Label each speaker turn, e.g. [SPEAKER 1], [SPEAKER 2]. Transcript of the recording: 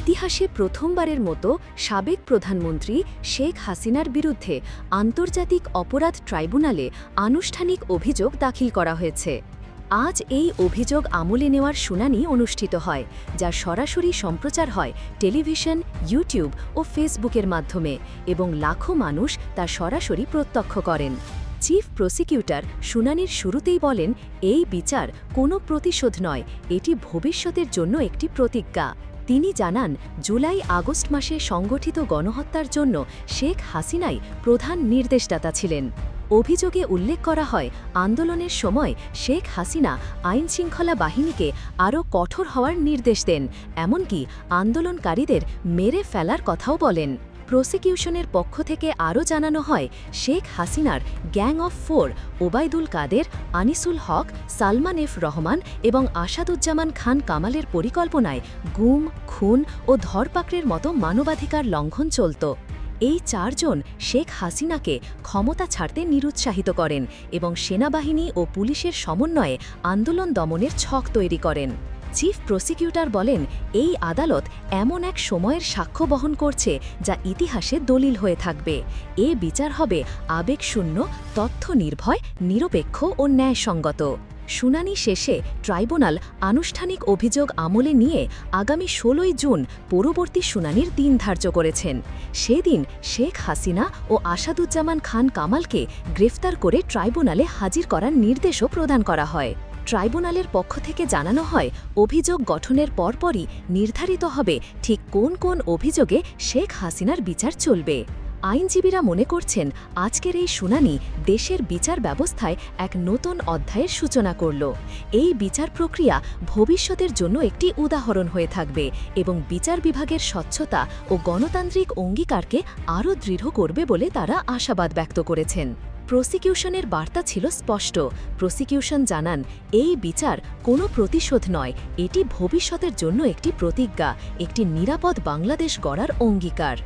[SPEAKER 1] ইতিহাসে প্রথমবারের মতো সাবেক প্রধানমন্ত্রী শেখ হাসিনার বিরুদ্ধে আন্তর্জাতিক অপরাধ ট্রাইব্যুনালে আনুষ্ঠানিক অভিযোগ দাখিল করা হয়েছে। আজ এই অভিযোগ আমলে নেওয়ার শুনানি অনুষ্ঠিত হয়, যা সরাসরি সম্প্রচার হয় টেলিভিশন, ইউটিউব ও ফেসবুকের মাধ্যমে এবং লাখো মানুষ তা সরাসরি প্রত্যক্ষ করেন। চিফ প্রসিকিউটর শুনানির শুরুতেই বলেন, এই বিচার কোনো প্রতিশোধ নয়, এটি ভবিষ্যতের জন্য একটি প্রতিজ্ঞা। তিনি জানান, জুলাই আগস্ট মাসে সংগঠিত গণহত্যার জন্য শেখ হাসিনাই প্রধান নির্দেশদাতা ছিলেন। অভিযোগে উল্লেখ করা হয়, আন্দোলনের সময় শেখ হাসিনা আইনশৃঙ্খলা বাহিনীকে আরও কঠোর হওয়ার নির্দেশ দেন, এমনকি আন্দোলনকারীদের মেরে ফেলার কথাও বলেন। প্রসিকিউশনের পক্ষ থেকে আরও জানানো হয়, শেখ হাসিনার gang of four, Obaidul Quader, Anisul Haque, Salman F Rahman এবং আসাদুজ্জামান খান কামালের পরিকল্পনায় গুম, খুন ও ধরপাকড়ের মতো মানবাধিকার লঙ্ঘন চলত। এই চারজন শেখ হাসিনাকে ক্ষমতা ছাড়তে নিরুৎসাহিত করেন এবং সেনাবাহিনী ও পুলিশের সমন্বয়ে আন্দোলন দমনের ছক তৈরি করেন। চিফ প্রসিকিউটর বলেন, এই আদালত এমন এক সময়ের সাক্ষ্য বহন করছে যা ইতিহাসে দলিল হয়ে থাকবে। এ বিচার হবে আবেগশূন্য তথ্য নির্ভয়, নিরপেক্ষ ও ন্যায়সঙ্গত। শুনানি শেষে ট্রাইব্যুনাল আনুষ্ঠানিক অভিযোগ আমলে নিয়ে আগামী ষোলোই জুন পরবর্তী শুনানির দিন ধার্য করেছেন। সেদিন শেখ হাসিনা ও আসাদুজ্জামান খান কামালকে গ্রেফতার করে ট্রাইব্যুনালে হাজির করার নির্দেশও প্রদান করা হয়। ট্রাইব্যুনালের পক্ষ থেকে জানানো হয়, অভিযোগ গঠনের পরপরই নির্ধারিত হবে ঠিক কোন কোন অভিযোগে শেখ হাসিনার বিচার চলবে। আইনজীবীরা মনে করছেন, আজকের এই শুনানি দেশের বিচার ব্যবস্থায় এক নতুন অধ্যায়ের সূচনা করল। এই বিচার প্রক্রিয়া ভবিষ্যতের জন্য একটি উদাহরণ হয়ে থাকবে এবং বিচার বিভাগের স্বচ্ছতা ও গণতান্ত্রিক অঙ্গীকারকে আরও দৃঢ় করবে বলে তারা আশাবাদ ব্যক্ত করেছেন। প্রসিকিউশনের বার্তা ছিল স্পষ্ট। প্রসিকিউশন জানান, এই বিচার কোনো প্রতিশোধ নয়, এটি ভবিষ্যতের জন্য একটি প্রতিজ্ঞা, একটি নিরাপদ বাংলাদেশ গড়ার অঙ্গীকার।